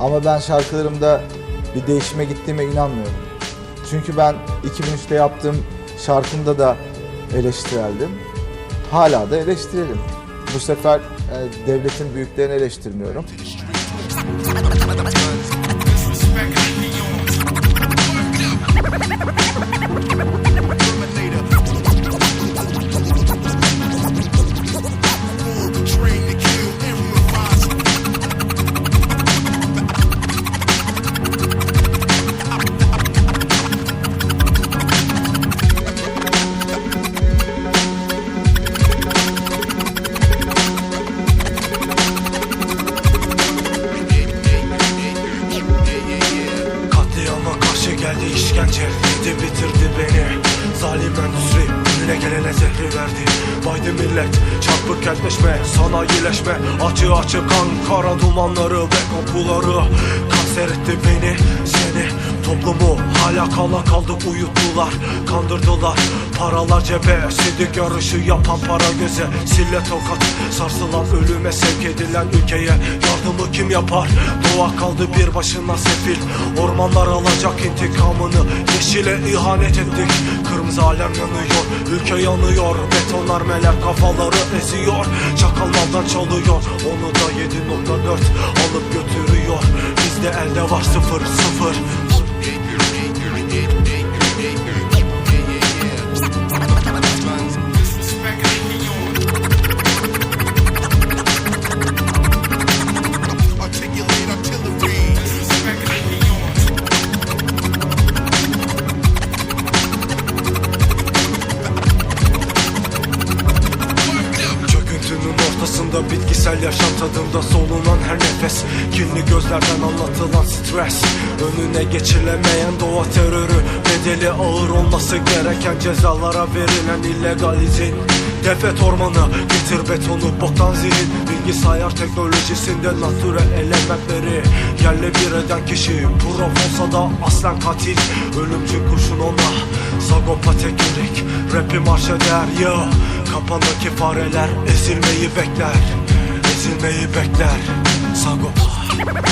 Ama ben şarkılarımda bir değişime gittiğime inanmıyorum. Çünkü ben 2003'te yaptığım şarkımda da eleştireldim. Hala da eleştirelim. Bu sefer e, devletin büyüklerini eleştirmiyorum. Karşı geldi işkence Yedi bitirdi beni. Zalim endüstri önüne gelene zehri verdi. Baydı millet çarpık kentleşme Sanayileşme. Acı acı kan kara dumanları ve kokuları Kanser etti beni seni. Toplumu hala kala kaldık uyuttular Kandırdılar. Paralar cebe Sidik yarışı yapan para göze. Sille tokat sarsılan ölüme sevk edilen ülkeye. Yardımı kim yapar? Doğa kaldı bir başına sefil. Ormanlar alacak intikamını Yeşile ihanet ettik. Kırmızı alem yanıyor Ülke yanıyor. Betonlar meler kafaları eziyor. Çakal maldan çalıyor Onu da 7.4 alıp götürüyor. Bizde elde var sıfır sıfır Articulate artillery. Bitkisel yaşam tadında solunan her nefes. Kinli gözlerden anlatılan stres. Önüne geçilemeyen doğa terörü. Bedeli ağır olması gereken cezalara verilen illegal izin Defet ormanı getir betonu boktan zihin Bilgisayar teknolojisinde natürel elementleri. Yerle bir eden kişi prof olsa da aslen katil. Ölümcül kurşun ona Sagopa tekirik. Rapi marş eder ya Kapandaki fareler ezilmeyi bekler Ezilmeyi bekler Sagopa